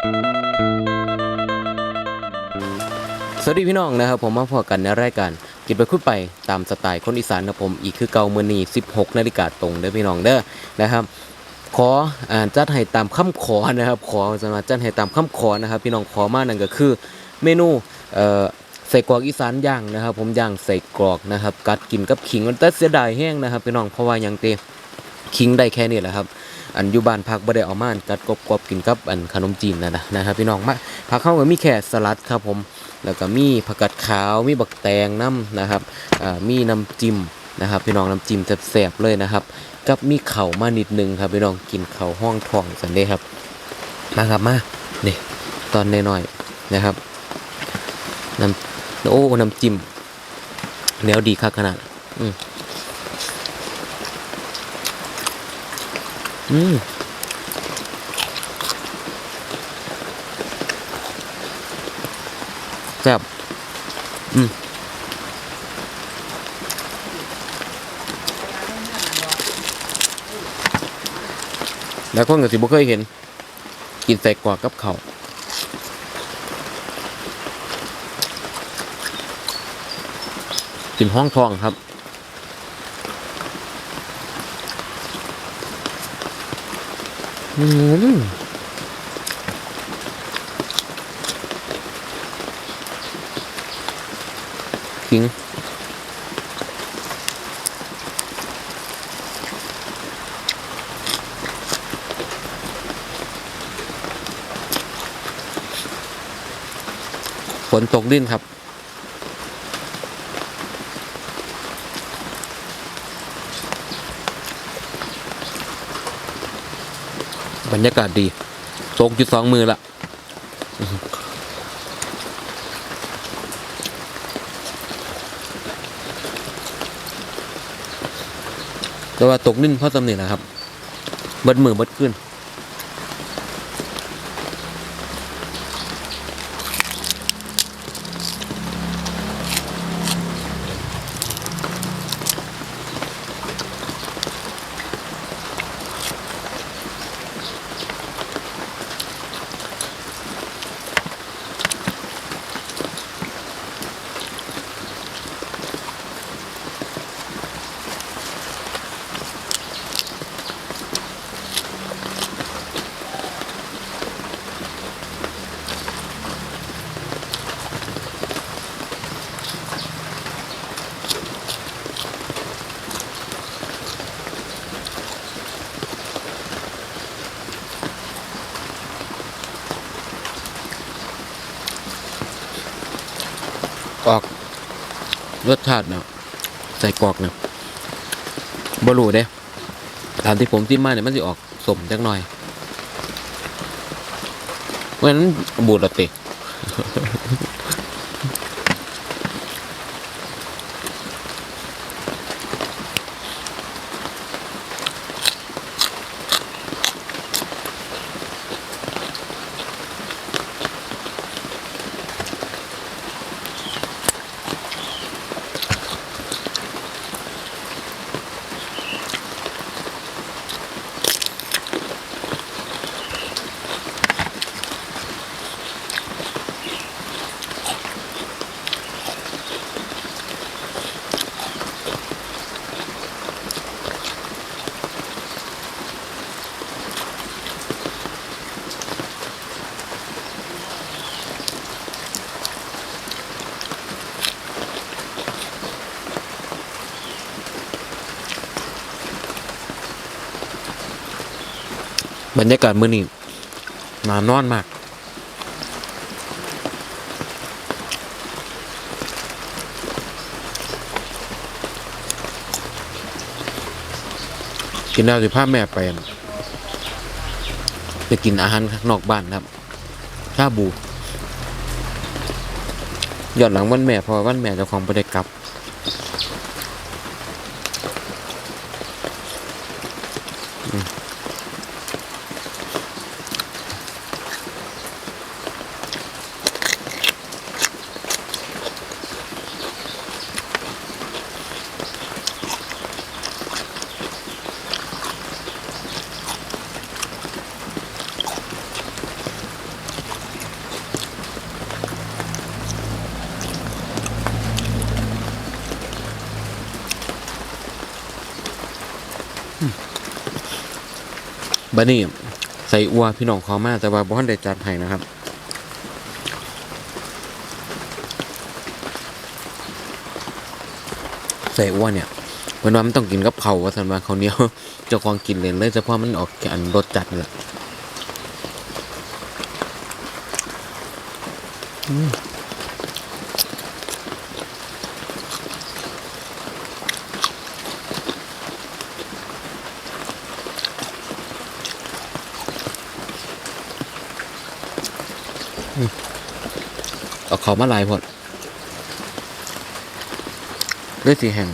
สวัสดีพี่น้องนะครับ ผมมาพอกันในรายการกินไปคุยไปตามสไตล์คนอีสานนะผมอีกคือเก่ามือนี16 นาฬิกาตรงเด้อพี่น้องเด้อนะครับขออ่าจัดให้ตามคำขอนะครับ ขอจะมาจัดให้ตามคำขอนะครับ พี่น้องขอมานั่นก็คือ เมนูเอ่อใส่กรอกอีสานย่างนะครับ ผมย่างใส่กรอกนะครับ กัดกินกับขิงมันแต่เสียดายแห้งนะครับพี่น้องเพราะว่ายังเตขิงได้แค่นี้แหละครับ อันอยู่บ้านพักบ่ได้เอามานกัดกรอบกินกับอันขนมจีนนะนะนะครับพี่น้องมาผักเข้าก็มีแค่สลัดครับผม แล้วก็มีผักกาดขาวมีบักแตงน้ำนะครับอ่ามีน้ำจิ้มนะครับ พี่น้องน้ำจิ้มแซ่บๆเลยนะครับ กับมีเข่ามานิดนึงครับพี่น้องกินเข่าห้องทองสันเดครับมาครับมานี่ตอนน้อยๆนะครับน้ำโอ้น้ำจิ้มแนวดีคักขนาด อืม อืมแซ่บอืมแล้วคนก็สิบ่เคยเห็น กินใส่กรอกกับเขาวกินห้องทองครับ อืมขิงฝนตกดิ้นครับ บรรยากาศดีโซกจุดสองมือละแต่ว่าตกนิ่นเพราะตำหนินะครับ เบิดมือเบิดขึ้น รสชาติเนาะใส่กอกเนาะบรูเด้ตามที่ผมจิ้มมาเนี่ยมันจะออกสมจักหน่อยเพราะฉะนั้นบูดละติ บรรยากาศมื้อนี้นานอนมาก กินแล้วสิพาแม่ไปอั่นไปกินอาหารข้างนอกบ้านครับชาบูยอดหลังวันแม่พอวันแม่เจ้าของไปได้กลับ บัดนี้ใส่อัวพี่น้องขามาแต่ว่าบ่ทันได้จัดให้นะครับ ใส่อ้วเนี่ยเพิ่นว่ามันต้องกินกับเขาว่าซั่นว่าเขาเนี้ยวเจ้าของกินเล่นเลยเฉพาะมันออกอันรสจัดนี่แหละ เอาเขามาลายพอดเลยสีแห้ง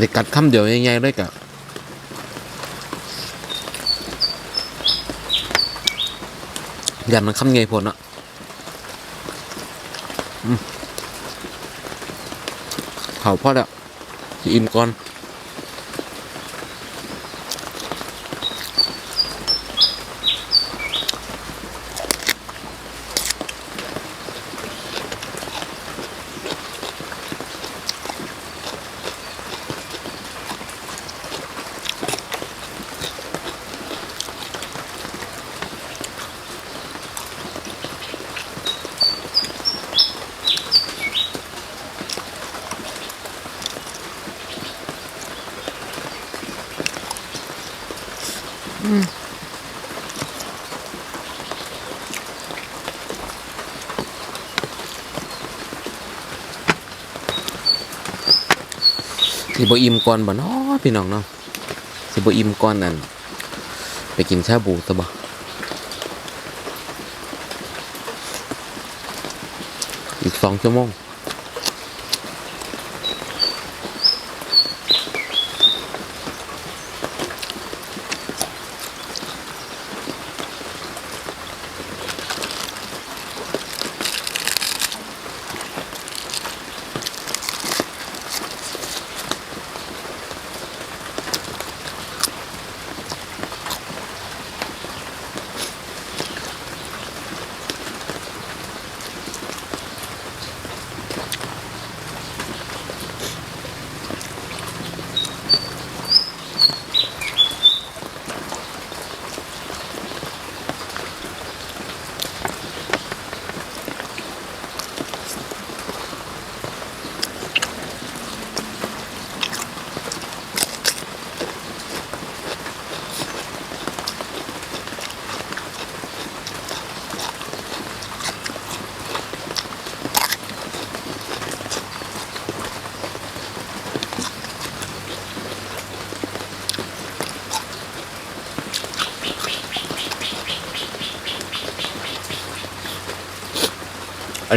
สิกัดคำเดียวใหญ่ๆเลยกะยันมันคำใหญ่พดเนะเผาพอแล้วอิ่มก่อน สิบอิ่มก่อนบ่เนาะพี่น้องเนาะสิบอิ่มก่อนนั่นไปกินชาบูซะบ่อีกสองชั่วโมง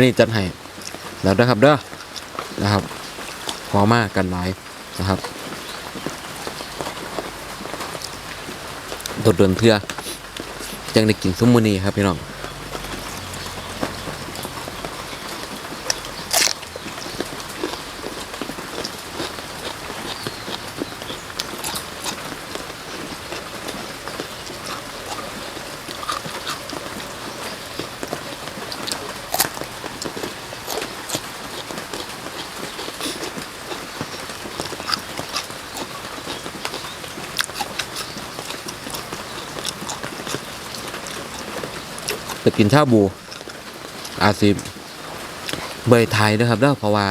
นี้จัดให้แล้วนะครับเด้อนะครับพอมากกันหลายนะครับโดดเดินเทือจังได้กินซุ้มมือนี้ครับพี่น้อง กินชาบู อาซิเบยไทยนะครับเด้อเพราะว่า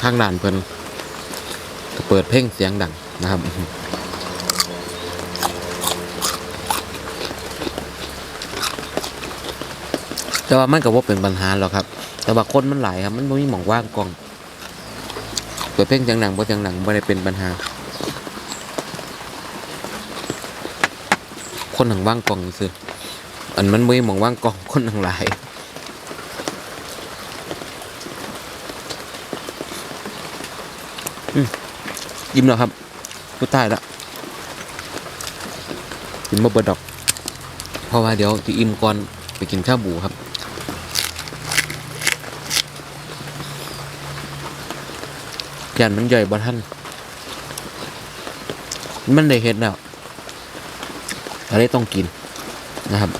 ข้างด่านเพิ่นเปิดเพลงเสียงดังนะครับแต่ว่ามันก็บ่เป็นปัญหาหรอกครับ แต่ว่าคนมันหลายครับ มันบ่มีหม่องว่างกล้อง เปิดเพลงเสียงดังบ่เสียงดังบ่ได้เป็นปัญหา คนหังว่างกล้องซื่ออันมันมีหม่องว่างกล้องคนหังหลายอืมยิ้มแล้วครับสุดท้ายละกินบ่เบิดดอก เพราะว่าเดี๋ยวสิอิ่มก่อนไปกินข้าวบูครับยันมันใหญ่บ่ท่านมันได้เห็ดแล้ว อะไรต้องกินนะครับ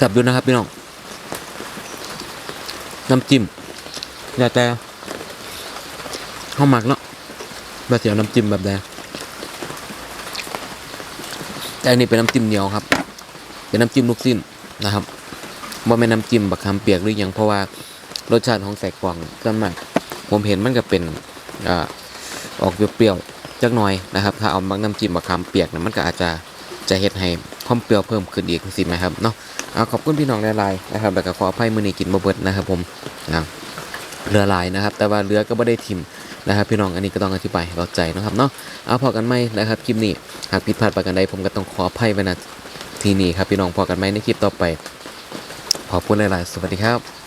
แซ่บดูนะครับพี่น้อง น้ำจิ้มอย่าแต่ข้าวหมักเนาะแบบเสียวน้ำจิ้มแบบใดแต่อันนี้เป็นน้ำจิ้มเหนียวครับ เป็นน้ำจิ้มลูกสิ้นนะครับว่าไม่น้ำจิ้มบักคำเปียกหรือหยังเพราะว่ารสชาติของแสกกล่องส่วนมากผมเห็นมันก็เป็นอ่าออกเปรี้ยวๆจักหน่อยนะครับ ถ้าเอามักน้ำจิ้มบักคำเปียกนะมันก็อาจจะจะเฮ็ดให้ ความเปรี้ยวเพิ่มขึ้นอีกสิไหมครับเนาะเอาขอบคุณพี่น้องหลายๆนะครับแล้วก็ขออภัยมือนี้กินบะเบิดนะครับผมนะเรือหลายนะครับ แต่ว่าเรือก็ไม่ได้ทิมนะครับพี่น้องอันนี้ก็ต้องอธิบายเข้าใจนะครับเนาะเอาพอกันไหมนะครับคลิปนี้หากผิดพลาดประการใดผมก็ต้องขออภัยไว้ณทีนี้ครับพี่น้องพอกันไหมในคลิปต่อไปขอบคุณหลาย ๆ สวัสดีครับ